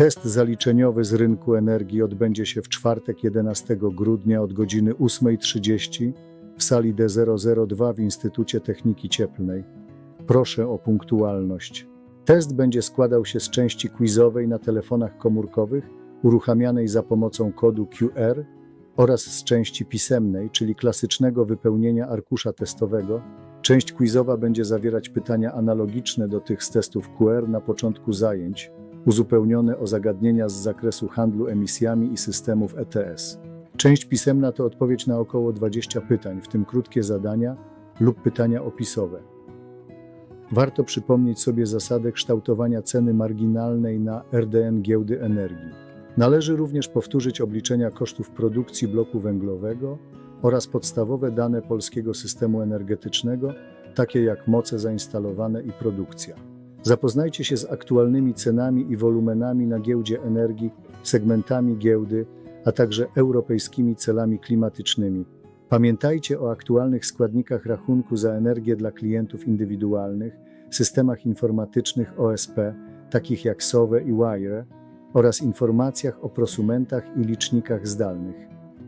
Test zaliczeniowy z rynku energii odbędzie się w czwartek 11 grudnia od godziny 8.30 w sali D002 w Instytucie Techniki Cieplnej. Proszę o punktualność. Test będzie składał się z części quizowej na telefonach komórkowych uruchamianej za pomocą kodu QR oraz z części pisemnej, czyli klasycznego wypełnienia arkusza testowego. Część quizowa będzie zawierać pytania analogiczne do tych z testów QR na początku zajęć, uzupełnione o zagadnienia z zakresu handlu emisjami i systemów ETS. Część pisemna to odpowiedź na około 20 pytań, w tym krótkie zadania lub pytania opisowe. Warto przypomnieć sobie zasadę kształtowania ceny marginalnej na RDN giełdy energii. Należy również powtórzyć obliczenia kosztów produkcji bloku węglowego oraz podstawowe dane polskiego systemu energetycznego, takie jak moce zainstalowane i produkcja. Zapoznajcie się z aktualnymi cenami i wolumenami na giełdzie energii, segmentami giełdy, a także europejskimi celami klimatycznymi. Pamiętajcie o aktualnych składnikach rachunku za energię dla klientów indywidualnych, systemach informatycznych OSP, takich jak SOWE i WIRE, oraz informacjach o prosumentach i licznikach zdalnych.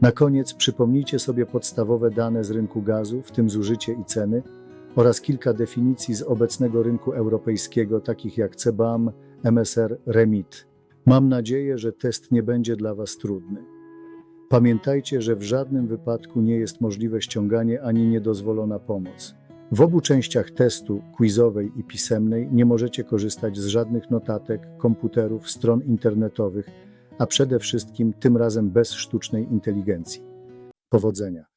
Na koniec przypomnijcie sobie podstawowe dane z rynku gazu, w tym zużycie i ceny, oraz kilka definicji z obecnego rynku europejskiego, takich jak CBAM, MSR, REMIT. Mam nadzieję, że test nie będzie dla Was trudny. Pamiętajcie, że w żadnym wypadku nie jest możliwe ściąganie ani niedozwolona pomoc. W obu częściach testu, quizowej i pisemnej, nie możecie korzystać z żadnych notatek, komputerów, stron internetowych, a przede wszystkim tym razem bez sztucznej inteligencji. Powodzenia!